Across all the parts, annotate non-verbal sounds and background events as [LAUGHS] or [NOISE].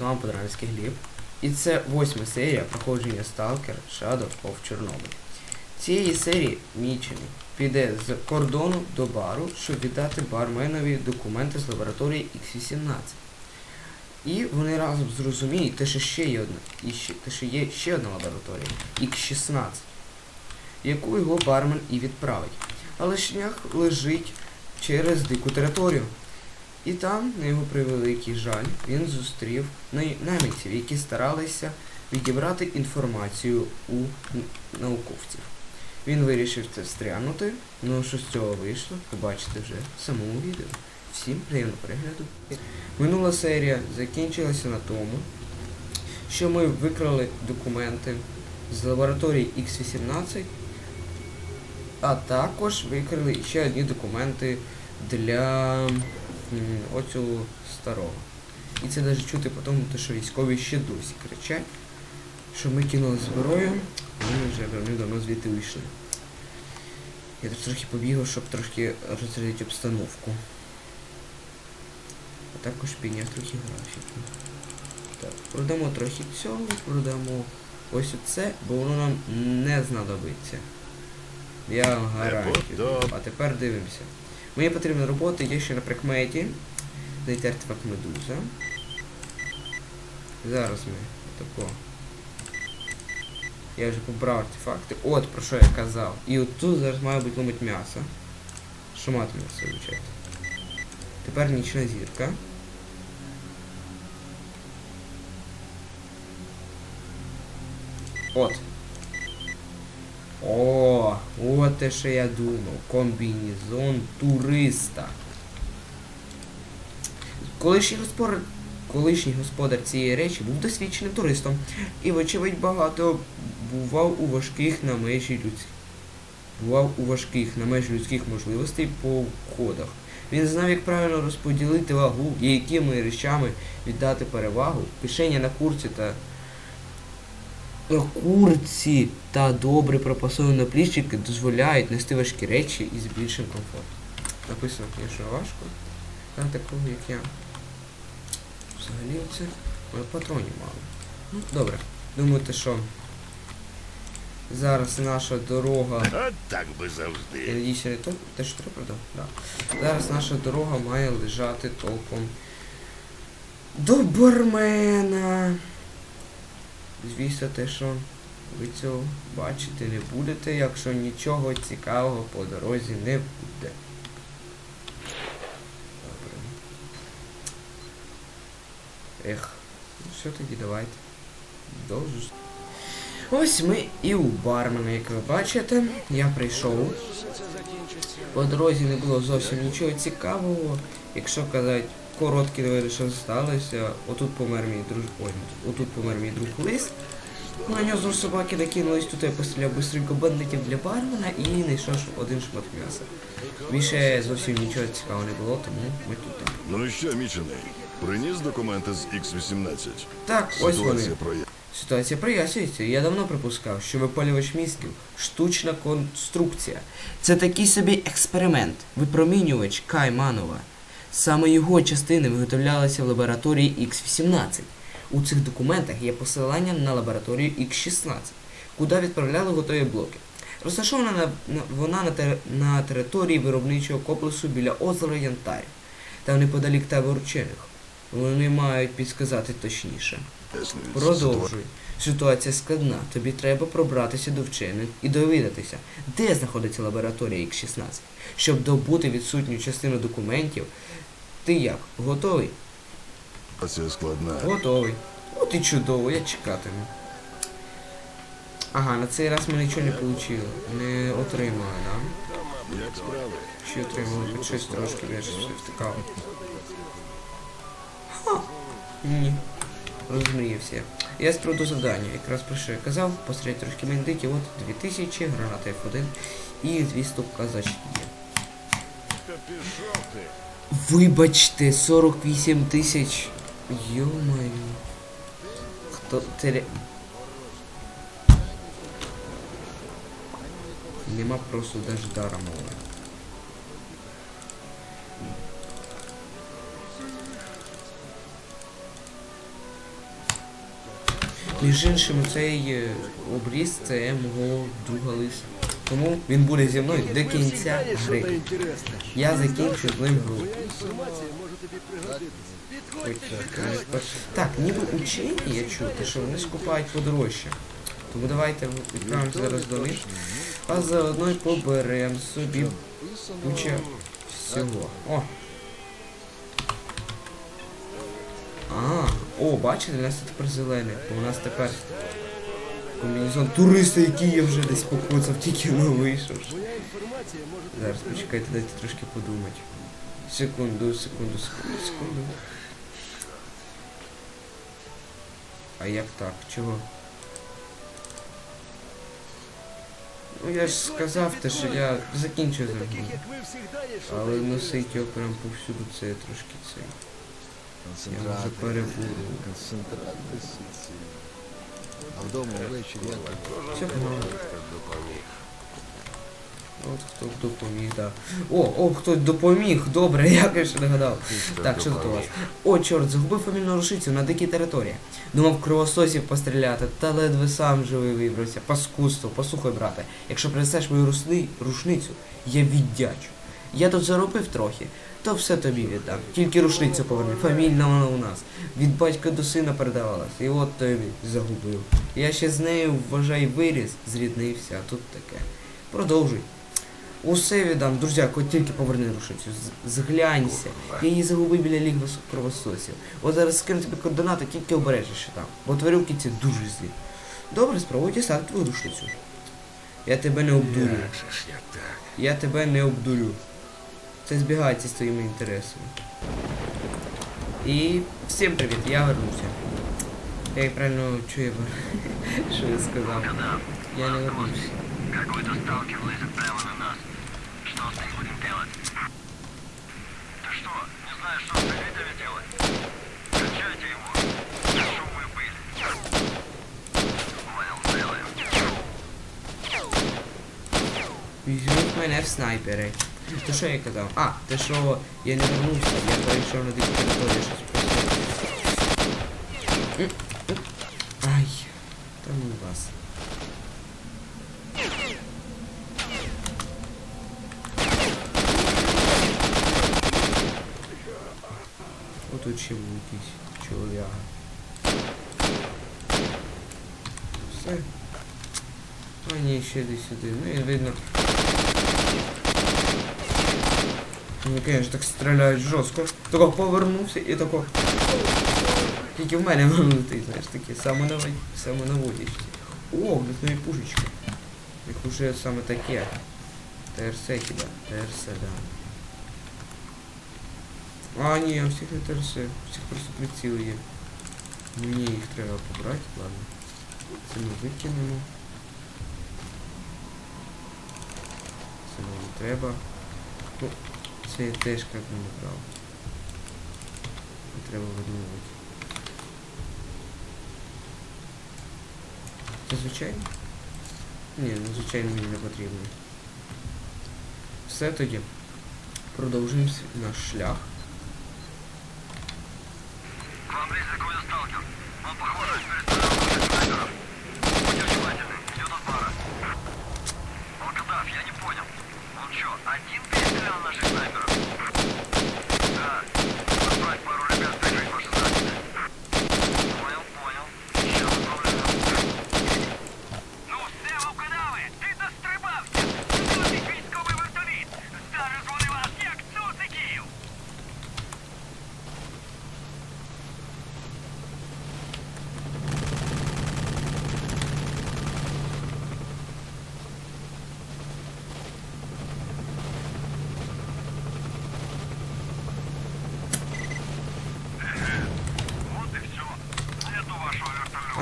З вами Гліб. І це восьма серія проходження Stalker Shadow of Chernobyl. Цієї серії Мічені піде з кордону до бару, щоб віддати барменові документи з лабораторії X18. І вони разом зрозуміють, те, що ще є одна, і ще, те, що є ще одна лабораторія X16, яку його бармен і відправить. Але шлях лежить через дику територію. І там, на його превеликий жаль, він зустрів най- найманців, які старалися відібрати інформацію у науковців. Він вирішив це встрянути, ну що з цього вийшло, побачите вже в самому відео. Всім приємного перегляду. Минула серія закінчилася на тому, що ми викрали документи з лабораторії X18, а також викрили ще одні документи для оцього старого. І це навіть чути по тому, що військові ще досі кричать, що ми кинули зброю, а ми вже давно звідти вийшли. Я тут трохи побігав, щоб трошки розрядити обстановку. А також підняв трохи графіку. Так, продамо трохи цього, продамо ось оце, бо воно нам не знадобиться. Я гарантію. А тепер дивимося. Мені потрібна робота, є ще на прикметі. Знайти артефакт медуза. Зараз ми тако. Я вже побрав артефакти. От про що я казав. І от тут зараз має бути ломить м'ясо. Що мати м'ясо вивчати. Тепер нічна зірка. От. О, от те, що я думав. Комбінезон туриста. Колишній господар, колишній господар цієї речі був досвідченим туристом і, вочевидь, багато бував у важких на межі людських. Бував у важких на межі людських можливостей по входах. Він знав, як правильно розподілити вагу і якими речами віддати перевагу. Пішення на курці та курці та добре пропасовані наплічники дозволяють нести важкі речі із більшим комфортом. Написано, звісно, важко. Для такого, як я. Взагалі це патронів мало. Ну, добре. Думаєте, що зараз наша дорога. От так би Я завжди. надіюся, не то, те, що треба продав. Да. Зараз наша дорога має лежати толком до бармена. Звісно, те, що ви цього бачити не будете, якщо нічого цікавого по дорозі не буде. Добре. Ех, ну все тоді давайте. До зустрічі. Ось ми і у бармена, як ви бачите, я прийшов. По дорозі не було зовсім нічого цікавого. Якщо казати, короткі що сталося, отут помер мій друг. Ой, отут помер мій друг лис. На нього знову собаки накинулись, тут я постріляв бистренько бандитів для бармена і знайшов один шмат м'яса. Більше зовсім нічого цікавого не було, тому ми тут. Ну і що, Мічений? Приніс документи з X18? Так, ось вони. Ситуація проє. Ситуація прояснюється. Я давно припускав, що випалювач мізків штучна конструкція. Це такий собі експеримент. Випромінювач Кайманова. Саме його частини виготовлялися в лабораторії X18. У цих документах є посилання на лабораторію X16, куди відправляли готові блоки. Розташована на, на- вона на, тер- на території виробничого комплексу біля озера Янтарь. Там неподалік табору вчених. Вони мають підсказати точніше. Продовжуй. Ситуація складна. Тобі треба пробратися до вчених і довідатися, де знаходиться лабораторія X16. Щоб добути відсутню частину документів. Ти як? Готовий? Ситуація складна. Готовий. От і чудово, я чекатиму. Ага, на цей раз ми нічого не отримали. Не отримали, да? Ще отримали хоч щось трошки більше втикало. Ха! Ні. Розмріявся. Я спроду завдання. Якраз про що я казав, посеред трошки бандитів, от 2000, граната F1 і 200 казачки є. Вибачте, 48 тисяч. Йо-моє. Хто тере... Нема просто даже дара мови. Між іншим, цей е, обріз це мого друга Лиса. Тому він буде зі мною до кінця гри. Я закінчу з ним гру. Так, ніби учені я чув, те, що вони скупають подорожче. Тому давайте відправимося зараз до них, а заодно й поберемо собі куча всього. О! А, о, бачите, у нас тут тепер зелене, бо у нас тепер комбінезон туриста, який я вже десь покоцав, тільки не вийшов. Зараз почекайте, дайте трошки подумати. Секунду, секунду, секунду, секунду. А як так? Чого? Ну я ж сказав те, що я закінчу за. Але носить його прям повсюду це трошки це. Я вже перебуду. Концентрат. А вдома ввечері як Все погано. От хто допоміг, так. О, о, хтось допоміг, добре, я ще не. Так, що тут у вас? О, чорт, загубив фамільну рушицю на дикій території. Думав кровососів постріляти, та ледве сам живий вибрався. Паскудство, послухай, брате, якщо принесеш мою рушни, рушницю, я віддячу. Я тут заробив трохи, то все тобі віддам. Тільки рушницю поверни, фамільна вона у нас. Від батька до сина передавалась, і от тобі загубив. Я ще з нею, вважай, виріс, зріднився, а тут таке. Продовжуй. Усе віддам, друзяко, тільки поверни рушицю. Зглянься. Я її загубив біля ліг кровососів. От зараз скину тобі координати, тільки обережеш що там. Бо тварюки ці дуже злі. Добре, спробуй дістати твою рушицю. Я тебе не обдурю. Я тебе не обдурю. Це збігається з твоїми інтересами. І всім привіт, я вернувся. Я як правильно чую, [LAUGHS] що я сказав. Я не вернувся. Какой-то сталкер лезет прямо на нас. Что с ним будем делать? Ты что, не знаешь, что с элитами делать? Качайте его. Шум вы были. Понял, сделаем. Візьміть мене в снайпери. То що я казав? А, те що я не вернувся, я перейшов на дику територію щось. Ай, та ну вас. Отут ще був якийсь чолов'яга. Все. А ні, ще десь. Ну і видно. Ну, конечно, так стріляють жорстко. Тако повернувся і тако. Тільки в мене воно летить, знаєш, такі самонаводящі. самонаводящі. О, нові пушечки. Їх уже саме таке. ТРС хіба? ТРС, да. А, ні, у всіх не ТРС. У всіх просто приціли є. Мені їх треба побрати, ладно. Це ми викинемо. Це нам не треба. Ну, це я теж би не брав. Треба видумувати. Це звичайно? Ні, ну звичайно мені не потрібно. Все тоді. Продовжуємо наш шлях. К вам близко какой-то сталкер. Он, похоже, перестрелял снайперов.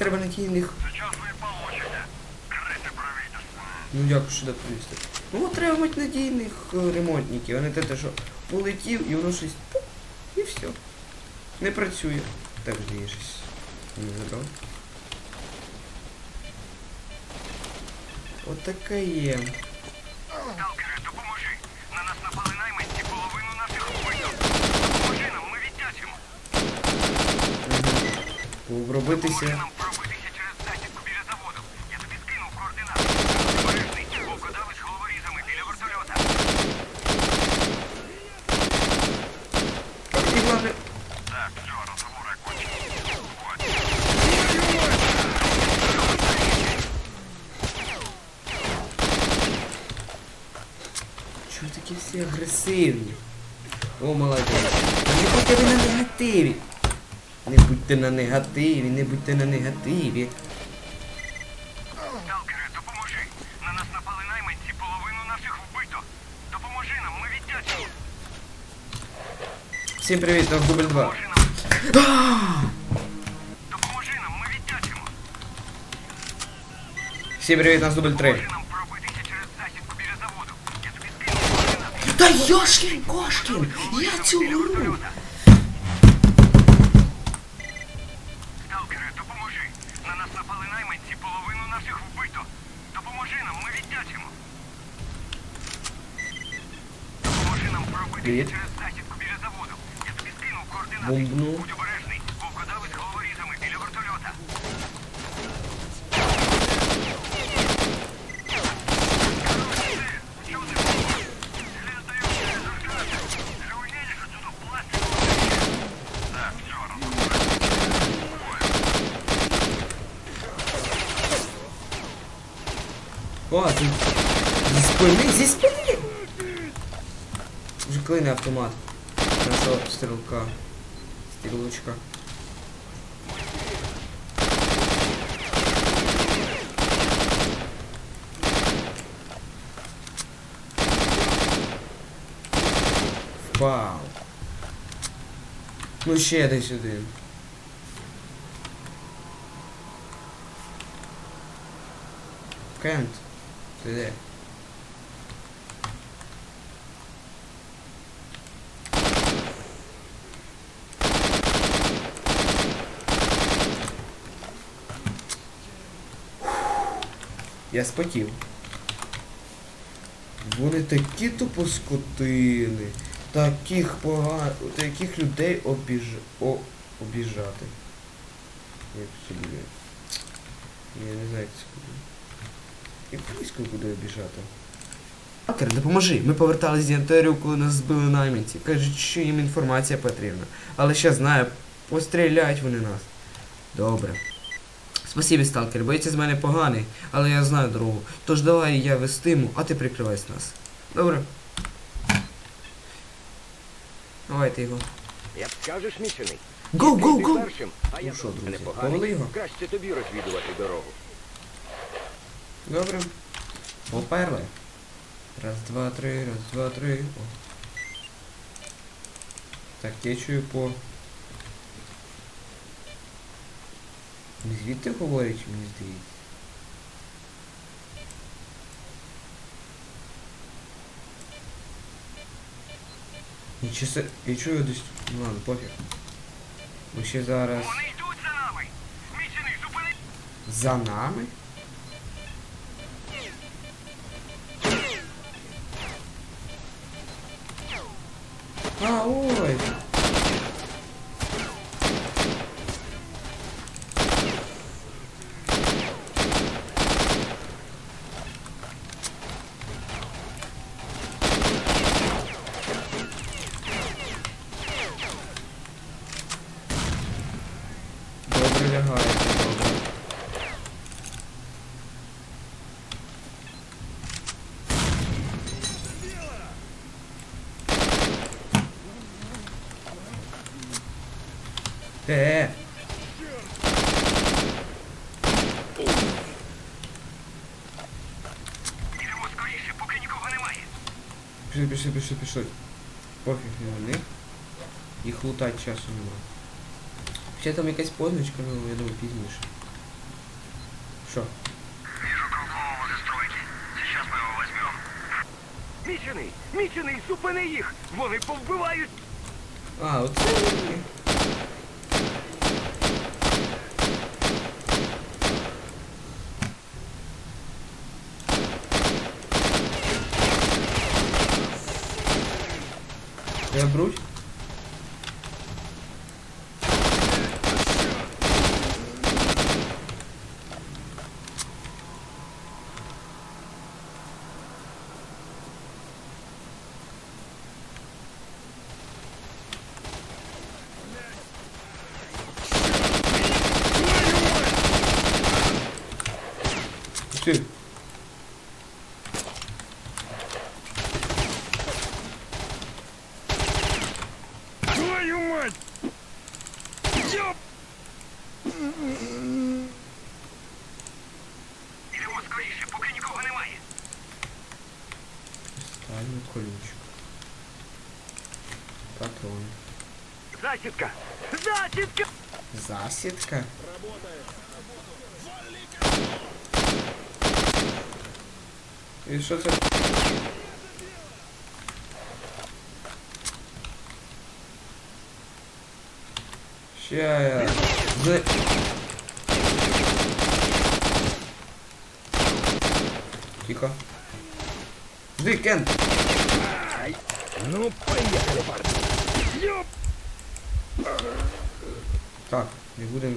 треба надійних. Сейчас вы получите. Крыты правительства. Ну як що доповісти? Ну от треба мати надійних е, ремонтників, а не те, те, що полетів і воно щось пук, і все. Не працює. Так же є щось. Не забрав. От таке є. Сталкери, допоможи. На нас напали найманці, половину наших вбито. Допоможи нам, ми віддячимо. Угу. Обробитися. Всі агресивні? О, молодець. Не будьте ви на негативі. Не будьте на негативі, не будьте на негативі. Сталкери, допоможи. На нас напали найманці, половину наших вбито. Допоможи нам, ми віддячимо. Всім привіт, наш дубль 2. Допоможи нам. Допоможи нам, ми віддячимо. Всім привіт, наш дубль 3. Допоможи нам пробитися через засідку біля заводу. Я тобі скину координати. Та Йошкін Кошкін! Я цю гру! вертольота. Допоможи. На нас напали найманці, половину наших вбито. Допоможи нам, ми віддячимо. Допоможи нам пробитися Привіт. через засідку біля заводу. Я тобі скинув координати. Бомбну. Будь обережний. О, ти зі спини, зі спини! Вже клине автомат. Нашого стрілка. Стрілочка. Впав. Ну ще десь один. Кент. Де? Я спотів. Вони такі тупо скотини. Таких пога... таких людей обіж... О... обіжати. Як це? Я не знаю, як це буде. Як близько буде обіжати. Хакер, допоможи. Ми поверталися з Янтерію, коли нас збили найманці. Кажуть, що їм інформація потрібна. Але ще знаю, постріляють вони нас. Добре. Спасибі, сталкер, боїться з мене поганий, але я знаю дорогу. Тож давай я вестиму, а ти прикривайся нас. Добре. Давайте його. Як скажеш, мічений. Гоу, гоу, гоу! Ну що, друзі, повели його? Краще тобі розвідувати дорогу. Добре. Поперли. Раз, два, три, раз, два, три. О. Так, я чую по. Не звідти говорять, мені здається. Нічого се... Я чую десь. Ну ладно, пофіг. Ми ще зараз. Вони йдуть за нами. Мічений, зупини. За нами? А, ой! Добре лягаєте, добре. Е, Ідемо скоріше, поки нікого немає. пішли, пішли, пішли, пішли. Пофіг на них. Їх лутати часу нема. Ще там якась позначка, ну я думаю пізніше. Що? Вижу кругового застройки. Сейчас мы его возьмем. Мічений! Мічений, зупини їх! Вони повбивають! А, оце вони. Я брусь? мать! Йоп! Ідемо скоріше, поки нікого немає. Ставлю колючку. Патрон. Засідка! Засідка! Засідка. І що це? Ще я... З... Тихо. Жди, Кен! Ну, поїхали, парни! Йоп! Так, не будем...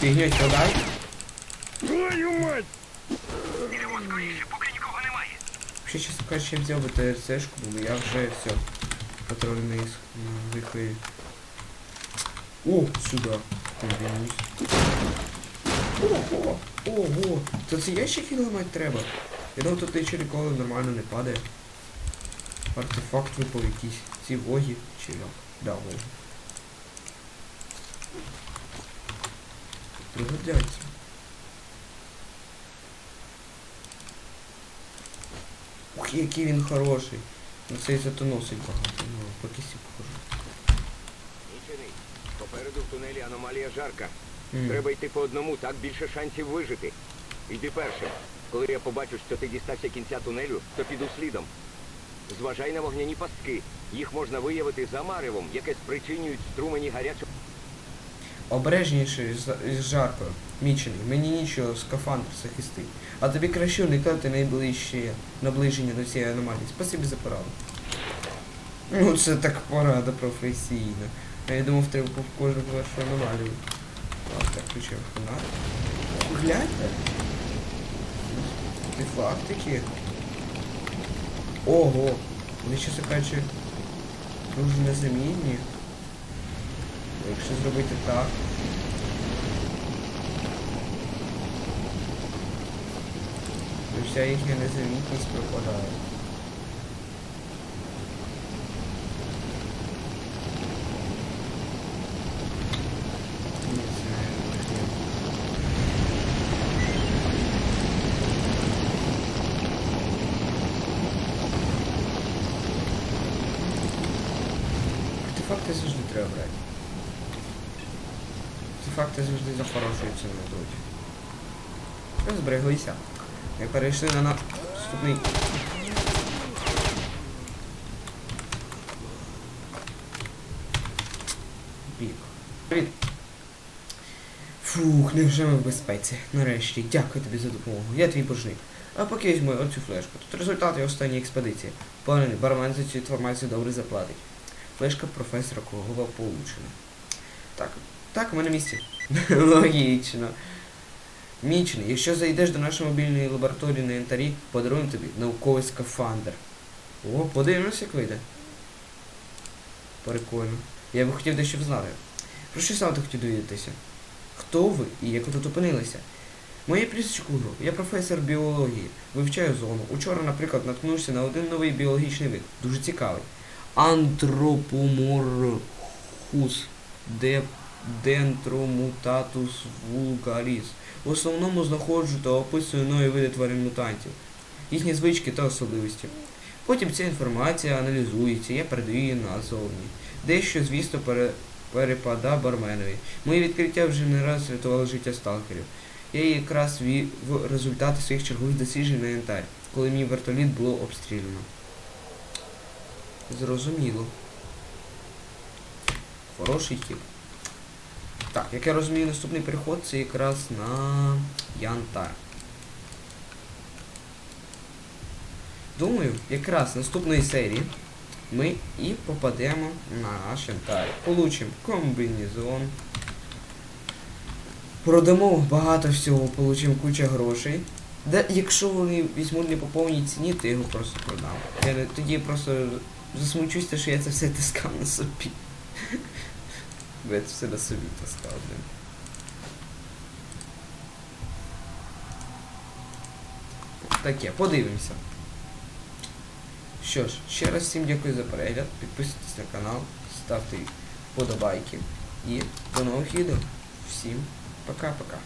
Фігню сюди. Твою мать! Ідемо скоріше, поки нікого немає. Ще, чесно кажучи, я взяв би ТРЦшку, бо я вже все. Патрульний на виході. О. Комбінусь. Ого! Ого! То це ящики ламати треба. Я думав, тут нічого ніколи нормально не падає. Артефакт випав якийсь. Ці воги чи як? Да, воги. Пригодяться. Ух, який він хороший. Ну цей зато носить багато. Ну, по кисі похоже. Тунелі аномалія жарка. М. Треба йти по одному, так більше шансів вижити. Йди першим. Коли я побачу, що ти дістався кінця тунелю, то піду слідом. Зважай на вогняні пастки. Їх можна виявити за маревом, яке спричинюють струмені гарячого. Обережніше з, з жаркою. Мічений, мені нічого скафандр захистить. А тобі краще уникати найближче наближення до цієї аномалії. Спасибі за пораду. Ну це так порада професійна. А я думав, треба по кожну вашу аномалію. Так, так, включив фонарик. О, Гляньте. Артефактики. Ого! Вони чесно кажучи, дуже незамінні. Якщо зробити так. То вся їхня незамітність пропадає. Ні, це не Артефакти завжди треба брати. Артефакти завжди за хорошою ціною йдуть. Ми. Перейшли на наступний. Бік. Привіт. Фух, невже ми в безпеці. Нарешті, дякую тобі за допомогу. Я твій божник. А поки візьму оцю флешку. Тут результати останньої експедиції. Поганий бармен за цю інформацію добре заплатить. Флешка професора Кругова получена. Так, так, ми на місці. [LAUGHS] Логічно. Мічний, якщо зайдеш до нашої мобільної лабораторії на янтарі, подаруємо тобі науковий скафандр. О, подивимось, як вийде. Прикольно. Я би хотів дещо знати. Про що саме ти хотів довідатися? Хто ви і як ви тут опинилися? Моє прізвище я професор біології, вивчаю зону. Учора, наприклад, наткнувся на один новий біологічний вид. Дуже цікавий. Антропоморхус Дентромутатус вулгаріс. В основному знаходжу та описую нові види тварин мутантів, їхні звички та особливості. Потім ця інформація аналізується, я передаю її назовні. Дещо, звісно, пере... перепада барменові. Мої відкриття вже не раз рятували життя сталкерів. Я якраз вів результати своїх чергових досліджень на янтарь, коли мій вертоліт було обстріляно. Зрозуміло. Хороший хід. Так, як я розумію, наступний переход це якраз на Янтар. Думаю, якраз наступної серії ми і попадемо на наш Янтар. Получимо комбінезон. Продамо багато всього, получимо куча грошей. Да, якщо вони візьмуть не по повній ціні, то його просто продам. Я тоді просто засмучусь, що я це все таскав на собі. Бо я це все на собі таскав, блин. Таке, подивимося. Що ж, ще раз всім дякую за перегляд. Підписуйтесь на канал, ставте вподобайки і до нових відео. Всім пока-пока.